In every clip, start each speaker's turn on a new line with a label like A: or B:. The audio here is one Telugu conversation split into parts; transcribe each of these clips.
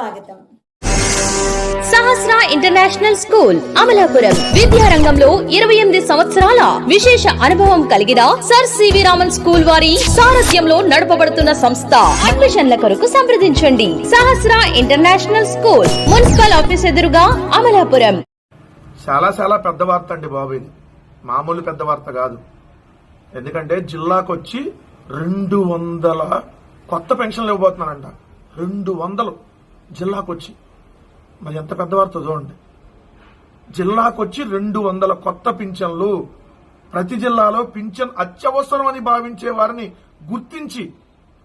A: స్వాగతం.
B: Sahasra international school Amalapuram. విద్యారంగంలో ఇరవై ఎనిమిది సంవత్సరాల విశేష అనుభవం కలిగిన సర్ సివి రామన్ స్కూల్ వారి సారథ్యంలో నడపబడుతున్న సంస్థ. అడ్మిషన్ల కొరకు సంప్రదించండి. Sahasra international school municipal office ఎదురుగా అమలాపురం.
C: చాలా చాలా పెద్ద వార్త అండి బాబు ఇది. మామూలు పెద్ద వార్త కాదు. ఎందుకంటే జిల్లాకు వచ్చి రెండు వందల కొత్త పెన్షన్లు ఇవ్వబోతున్నానంట రెండు వందలు. జిల్లాకు వచ్చి మరి ఎంత పెద్ద వార్త చూడండి. జిల్లాకొచ్చి రెండు వందల కొత్త పింఛన్లు ప్రతి జిల్లాలో పింఛన్ అత్యవసరం అని భావించే వారిని గుర్తించి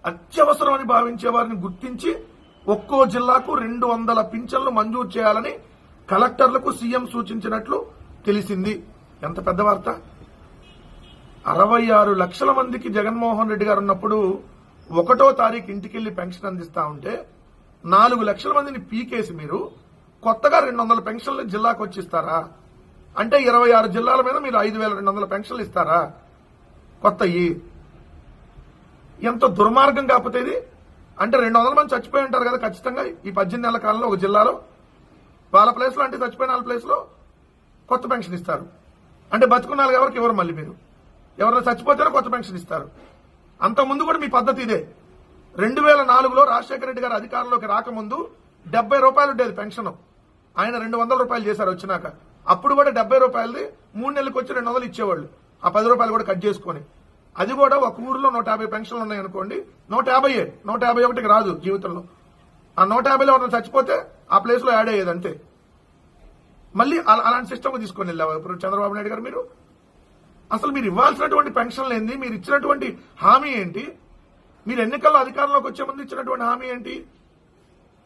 C: అత్యవసరం అని భావించే వారిని గుర్తించి ఒక్కో జిల్లాకు రెండు వందల పింఛన్లు మంజూరు చేయాలని కలెక్టర్లకు సీఎం సూచించినట్లు తెలిసింది. ఎంత పెద్ద వార్త? అరవై ఆరు లక్షల మందికి జగన్మోహన్ రెడ్డి గారు ఉన్నప్పుడు ఒకటో తారీఖు ఇంటికెళ్ళి పెన్షన్ అందిస్తా ఉంటే నాలుగు లక్షల మందిని పీకేసి మీరు కొత్తగా రెండు వందల పెన్షన్లు జిల్లాకు వచ్చి ఇస్తారా అంటే ఇరవై ఆరు జిల్లాల మీద మీరు ఐదు వేల రెండు వందల పెన్షన్లు ఇస్తారా? కొత్తయి ఎంత దుర్మార్గం కాకపోతే ఇది? అంటే రెండు వందల మంది చచ్చిపోయి ఉంటారు కదా ఖచ్చితంగా ఈ పద్దెనిమిది నెలల కాలంలో ఒక జిల్లాలో. వాళ్ళ ప్లేస్లో అంటే చచ్చిపోయిన వాళ్ళ ప్లేస్లో కొత్త పెన్షన్ ఇస్తారు. అంటే బతుకున్న వాళ్ళకి ఎవరికి ఇవ్వరు మళ్ళీ మీరు? ఎవరైనా చచ్చిపోతేనే కొత్త పెన్షన్ ఇస్తారు. అంతకుముందు ముందు కూడా మీ పద్ధతి ఇదే. రెండు వేల నాలుగులో రాజశేఖర రెడ్డి గారు అధికారంలోకి రాకముందు డెబ్బై రూపాయలు ఉండేది పెన్షన్. ఆయన రెండు వందల రూపాయలు చేశారు వచ్చినాక. అప్పుడు కూడా డెబ్బై రూపాయలది మూడు నెలలకు వచ్చి రెండు వందలు ఇచ్చేవాళ్ళు. ఆ పది రూపాయలు కూడా కట్ చేసుకొని. అది కూడా ఒక ఊరిలో నూట యాభై పెన్షన్లు ఉన్నాయనుకోండి నూట యాభై నూట యాభై ఒకటికి రాదు జీవితంలో. ఆ నూట యాభైలో ఎవరైనా చచ్చిపోతే ఆ ప్లేస్లో యాడ్ అయ్యేది అంతే. మళ్ళీ అలా- అలాంటి సిస్టమ్ తీసుకొని వెళ్ళావు? ఇప్పుడు చంద్రబాబు నాయుడు గారు మీరు? అసలు మీరు ఇవ్వాల్సినటువంటి పెన్షన్లు ఏంది మీరు ఇచ్చినటువంటి హామీ ఏంటి? మీరు ఎన్నికల్లో అధికారంలోకి వచ్చే ముందు ఇచ్చినటువంటి హామీ ఏంటి?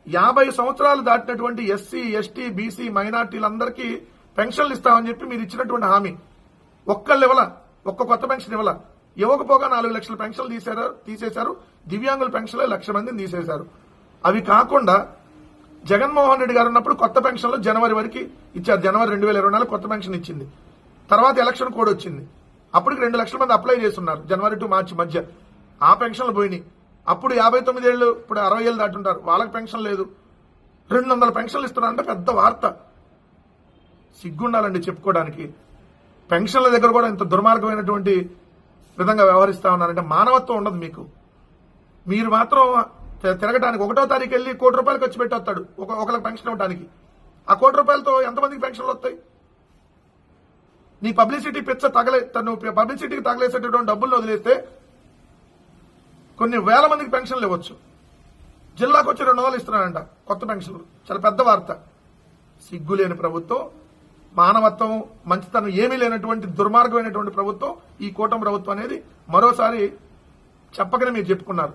C: యాభై సంవత్సరాలు దాటినటువంటి ఎస్సీ ఎస్టీ బీసీ మైనార్టీలందరికీ పెన్షన్లు ఇస్తామని చెప్పి మీరు ఇచ్చినటువంటి హామీ. ఒక్కళ్ళు ఇవ్వల ఒక్క కొత్త పెన్షన్ ఇవ్వల? ఇవ్వకపోగా నాలుగు లక్షల పెన్షన్లు తీసారు తీసేశారు. దివ్యాంగుల పెన్షన్లు లక్ష మందిని తీసేశారు. అవి కాకుండా జగన్మోహన్ రెడ్డి గారు ఉన్నప్పుడు కొత్త పెన్షన్లు జనవరి వరకు ఇచ్చారు. జనవరి రెండు వేల ఇరవై నాలుగు కొత్త పెన్షన్ ఇచ్చింది. తర్వాత ఎలక్షన్ కోడ్ వచ్చింది. అప్పటికి రెండు లక్షల మంది అప్లై చేస్తున్నారు. జనవరి టు మార్చి మధ్య. ఆ పెన్షన్లు పోయినాయి. అప్పుడు యాభై తొమ్మిది ఏళ్ళు ఇప్పుడు అరవై ఏళ్ళు దాటుంటారు. వాళ్ళకి పెన్షన్ లేదు. రెండు వందల పెన్షన్లు ఇస్తున్నారంటే పెద్ద వార్త. సిగ్గుండాలండి చెప్పుకోవడానికి. పెన్షన్ల దగ్గర కూడా ఇంత దుర్మార్గమైనటువంటి విధంగా వ్యవహరిస్తా ఉన్నారంటే మానవత్వం ఉండదు మీకు. మీరు మాత్రం తిరగడానికి ఒకటో తారీఖు వెళ్ళి కోటి రూపాయలు ఖర్చు పెట్టేస్తాడు ఒక ఒకరికి పెన్షన్ ఇవ్వడానికి ఆ కోటి రూపాయలతో ఎంతమందికి పెన్షన్లు వస్తాయి? నీ పబ్లిసిటీ పిచ్చ తగలే తను పబ్లిసిటీకి తగలేసేటటువంటి డబ్బులు వదిలేస్తే కొన్ని వేల మందికి పెన్షన్లు ఇవ్వచ్చు. జిల్లాకు వచ్చి రెండు వందలు ఇస్తున్నారంట కొత్త పెన్షన్లు చాలా పెద్ద వార్త. సిగ్గు లేని ప్రభుత్వం మానవత్వం మంచితనం ఏమీ లేనటువంటి దుర్మార్గమైనటువంటి ప్రభుత్వం ఈ కూటమి ప్రభుత్వం అనేది మరోసారి చెప్పకనే మీరు చెప్పుకున్నారు.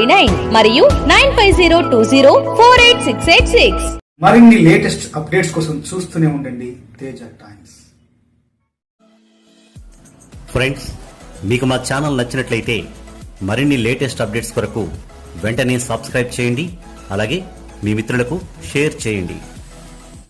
B: Three nine మరియు nine five zero two zero four eight six eight six.
D: మరిన్ని లేటెస్ట్ అప్డేట్స్ కోసం చూస్తూనే ఉండండి తేజ టైమ్స్.
E: ఫ్రెండ్స్ మీకు మా ఛానల్ నచ్చినట్లయితే మరిన్ని లేటెస్ట్ అప్డేట్స్ కొరకు వెంటనే సబ్స్క్రైబ్ చేయండి అలాగే మీ మిత్రులకు షేర్ చేయండి.